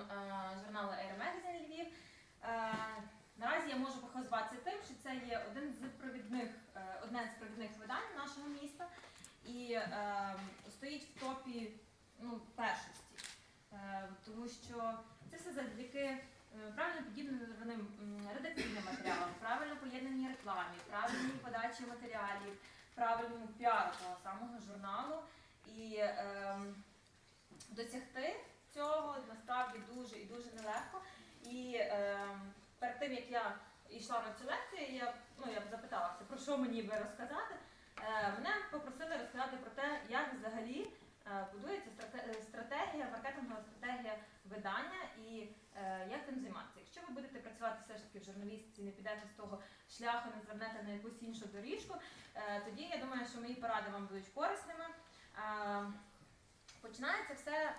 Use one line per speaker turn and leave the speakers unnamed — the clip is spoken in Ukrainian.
е, журналу Air Magazine Львів. Е, Наразі я можу похвастатися тим, що це є один з провідних, е, одне з провідних видань нашого міста і стоїть в топі ну, першості. Тому що це все завдяки правильно підібраним редакційним матеріалам, правильно поєднаній рекламі, правильній подачі матеріалів, правильному піару того самого журналу. І ем, досягти цього насправді дуже і дуже нелегко. І ем, перед тим як я йшла на цю лекцію, я, ну, я запиталася, про що мені би розказати. Е, мене попросили розказати про те, як взагалі е, будується е, стратегія, маркетингова стратегія видання і як тим займатися. Якщо ви будете працювати все ж таки в журналістиці, не підете з того шляху, не звернете на якусь іншу доріжку, тоді я думаю, що мої поради вам будуть корисними. Починається все